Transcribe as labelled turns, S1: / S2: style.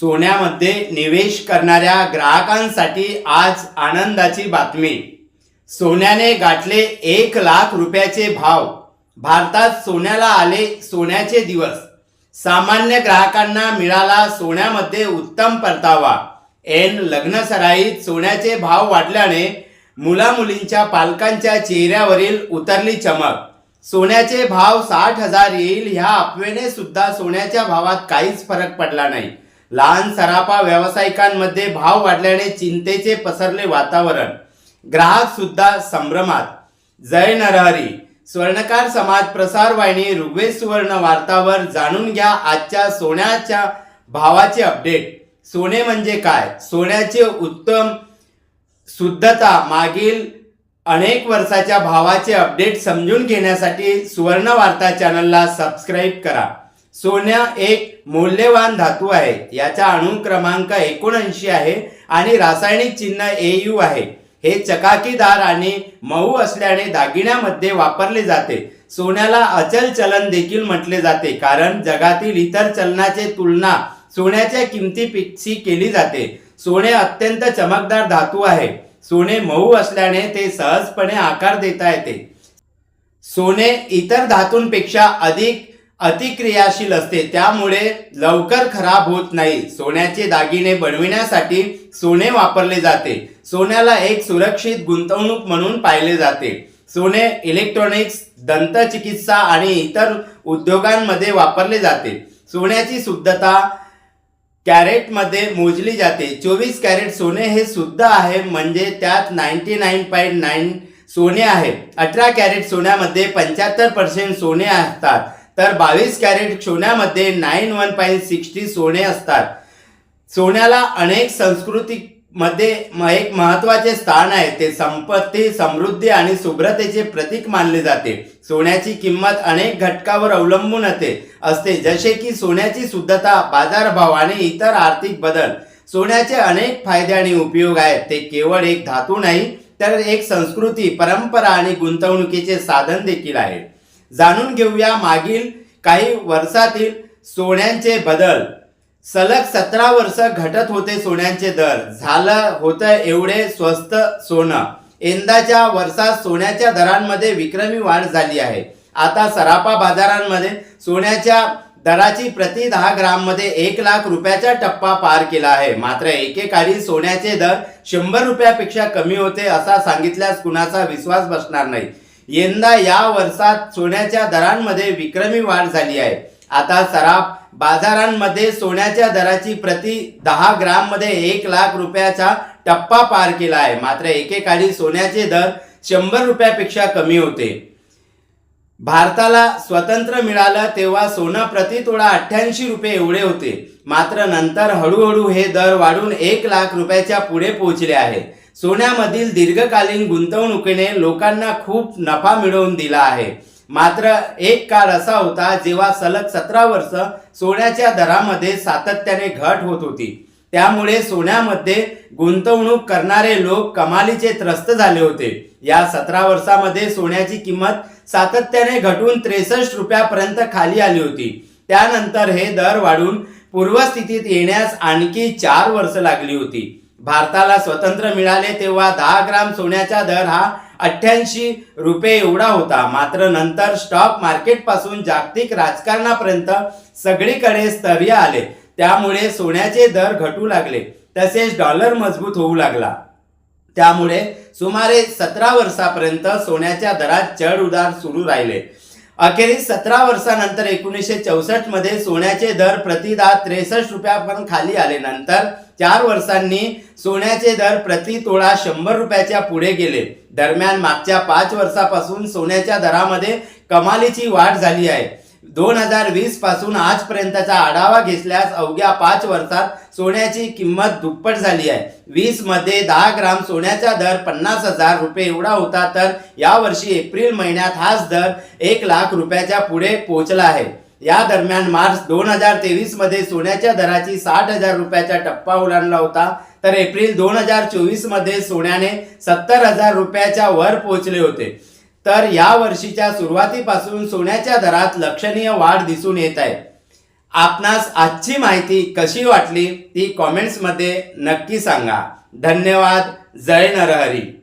S1: सोन्यामध्ये निवेश करणाऱ्या ग्राहकांसाठी आज आनंदाची बातमी. सोन्याने गाठले एक लाख रुपयाचे भाव. भारतात सोन्याला आले सोन्याचे दिवस. सामान्य ग्राहकांना मिळाला सोन्यामध्ये उत्तम परतावा. एन लग्नसराईत सोन्याचे भाव वाढल्याने मुलामुलींच्या पालकांच्या चेहऱ्यावरील उतरली चमक. सोन्याचे भाव साठ हजार येईल ह्या अफवेने सुद्धा सोन्याच्या भावात काहीच फरक पडला नाही. लहान सराफा व्यावसायिकांमध्ये भाव वाढल्याने चिंतेचे पसरले वातावरण. ग्राहक सुद्धा संभ्रमात. जय नरहरी. स्वर्णकार समाज प्रसार वाहिनी ऋग्वेद सुवर्ण वार्तावर जाणून घ्या आजच्या सोन्याच्या भावाचे अपडेट सोने म्हणजे काय? सोन्याचे उत्तम शुद्धता मागील अनेक वर्षाच्या भावाचे अपडेट समजून घेण्यासाठी सुवर्ण वार्ता चॅनलला सबस्क्राईब करा. सोन्या एक मौल्यवान धातू आहे. याचा अणु क्रमांक एकोणऐंशी आहे आणि रासायनिक चिन्ह ए यू आहे. हे चकाकीदार आणि मऊ असल्याने दागिन्यामध्ये वापरले जाते. सोन्याला अचल चलन देखील म्हटले जाते कारण जगातील इतर चलनाचे तुलना सोन्याच्या किमतीपेक्षी केली जाते. सोने अत्यंत चमकदार धातू आहे. सोने मऊ असल्याने ते सहजपणे आकार देता येते. सोने इतर धातूंपेक्षा अधिक अतिक्रियाशील असते. त्यामुळे लवकर खराब होत नाही. सोन्याचे दागिने बनविण्यासाठी सोने वापरले जाते. सोन्याला एक सुरक्षित गुंतवणूक म्हणून पाहिले जाते. सोने इलेक्ट्रॉनिक्स दंतचिकित्सा आणि इतर उद्योगांमध्ये वापरले जाते. सोन्याची शुद्धता कॅरेटमध्ये मोजली जाते. चोवीस कॅरेट सोने हे शुद्ध आहे म्हणजे त्यात नाईन्टी नाईन पॉईंट नाईन सोने आहे. अठरा कॅरेट सोन्यामध्ये पंच्याहत्तर पर्सेंट सोने असतात. तर बावीस कॅरेट सोन्यामध्ये नाईन वन पॉईंट सिक्स्टी सोने असतात. सोन्याला अनेक संस्कृतीमध्ये एक महत्त्वाचे स्थान आहे. ते संपत्ती समृद्धी आणि शुभ्रतेचे प्रतीक मानले जाते. सोन्याची किंमत अनेक घटकावर अवलंबून असते. असते. जसे की सोन्याची शुद्धता बाजारभाव आणि इतर आर्थिक बदल. सोन्याचे अनेक फायदे आणि उपयोग आहेत. ते केवळ एक धातू नाही तर एक संस्कृती परंपरा आणि गुंतवणुकीचे साधन देखील आहे. जाणून घेऊया मागील काही वर्षातील सोन्यांचे बदल. सलग सतरा वर्ष घटत होते सोन्यांचे दर. झालं होतं एवढे स्वस्त सोनं. यंदाच्या वर्षात सोन्याच्या दरांमध्ये विक्रमी वाढ झाली आहे. आता सराफा बाजारांमध्ये सोन्याच्या दराची प्रति दहा ग्राममध्ये एक लाख रुपयाचा टप्पा पार केला आहे. मात्र एकेकाळी सोन्याचे दर शंभर रुपयापेक्षा कमी होते असा सांगितल्यास कुणाचा विश्वास बसणार नाही. यंदा या वर्षात सोन्याच्या दरांमध्ये विक्रमी वाढ झाली आहे. आता सराफ बाजारांमध्ये सोन्याच्या दराची प्रति दहा ग्राममध्ये एक लाख रुपयाचा टप्पा पार केला आहे. मात्र एकेकाळी सोन्याचे दर शंभर रुपयापेक्षा कमी होते. भारताला स्वतंत्र मिळालं तेव्हा सोनं प्रति तोडा अठ्ठ्याऐंशी रुपये एवढे होते. मात्र नंतर हळूहळू हे दर वाढून एक लाख रुपयाच्या पुढे पोहोचले आहे. सोन्यामधील दीर्घकालीन गुंतवणुकीने लोकांना खूप नफा मिळवून दिला आहे. मात्र एक काळ असा होता जेव्हा सलग सतरा वर्ष सोन्याच्या दरामध्ये सातत्याने घट होत होती. त्यामुळे सोन्यामध्ये गुंतवणूक करणारे लोक कमालीचे त्रस्त झाले होते. या सतरा वर्षामध्ये सोन्याची किंमत सातत्याने घटून त्रेसष्ट रुपयापर्यंत खाली आली होती. त्यानंतर हे दर वाढून पूर्वस्थितीत येण्यास आणखी चार वर्ष लागली होती. भारताला स्वतंत्र मिळाले तेव्हा दहा ग्राम सोन्याचा दर हा अठ्ठ्याऐंशी रुपये एवढा होता. मात्र नंतर स्टॉक मार्केटपासून जागतिक राजकारणापर्यंत सगळीकडे स्थैर्य आले. त्यामुळे सोन्याचे दर घटू लागले. तसेच डॉलर मजबूत होऊ लागला. त्यामुळे सुमारे सतरा वर्षापर्यंत सोन्याच्या दरात चढ उतार सुरू राहिले. अखेरीस सतरा वर्षानंतर एकोणीसशे चौसष्टमध्ये सोन्याचे दर प्रतिदा त्रेसष्ट रुपयापर्यंत खाली आले. नंतर चार वर्षांनी सोन्याचे दर प्रति तोळा शंभर रुपयाच्या पुढे गेले. दरम्यान मागच्या पाच वर्षापासून सोन्याच्या दरामध्ये कमालीची वाढ झाली आहे. दोन हजार वीसपासून आजपर्यंतचा आढावा घेतल्यास अवघ्या पाच वर्षात सोन्याची किंमत दुप्पट झाली आहे. वीसमध्ये दहा ग्राम सोन्याचा दर पन्नास हजार रुपये एवढा होता तर यावर्षी एप्रिल महिन्यात हाच दर एक लाख रुपयाच्या पुढे पोहोचला आहे. या दरम्यान मार्च दोन हजार तेवीसमध्ये सोन्याच्या दराची साठ हजार रुपयाचा टप्पा ओलांडला होता. तर एप्रिल दोन हजार चोवीसमध्ये सोन्याने सत्तर हजार रुपयाच्या वर पोहोचले होते. तर या वर्षीच्या सुरुवातीपासून सोन्याच्या दरात लक्षणीय वाढ दिसून येत आहे. आपणास आजची माहिती कशी वाटली ती कॉमेंट्समध्ये नक्की सांगा. धन्यवाद. जय नरहरी.